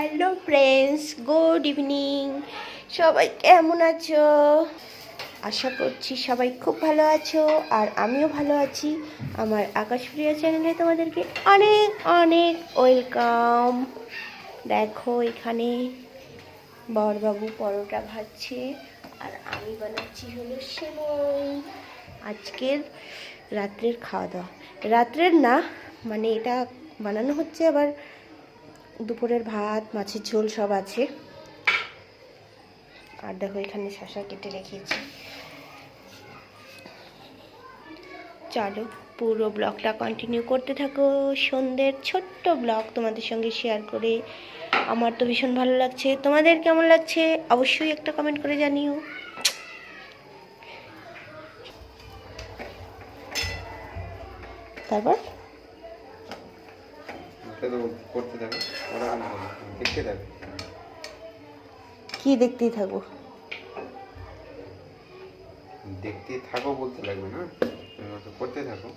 Hello friends, good evening. সবাই কেমন আছো? আশা করছি সবাই খুব ভালো আছো, আর আমিও ভালো আছি। আমার আকাশপ্রিয়া চ্যানেলে তোমাদেরকে অনেক অনেক ওয়েলকাম। দেখো এখানে বরবাবু পরোটা ভাজছে, আর আমি বানাচ্ছি হলো সেমই। আজকের রাত্রের খাওয়া দাওয়া। রাত্রের না মানে এটা বানানো হচ্ছে আবার দুপুরের ভাত, মাছের ঝোল সব আছে। আর দেখো, এখানে শশা কেটে রেখেছি। চলো পুরো ব্লগটা কন্টিনিউ করতে থাকো। সন্ধ্যের ছোট্ট ব্লগ তোমাদের সঙ্গে শেয়ার করে। আমার তো ভীষণ ভালো লাগছে। তোমাদের কেমন লাগছে? অবশ্যই একটা কমেন্ট করে জানিও। তারপর? এটা তো করতে থাকো ওরা দেখতে থাকো। কি দেখতেই থাকব দেখতে থাকো বলতে লাগবে না করতে থাকো।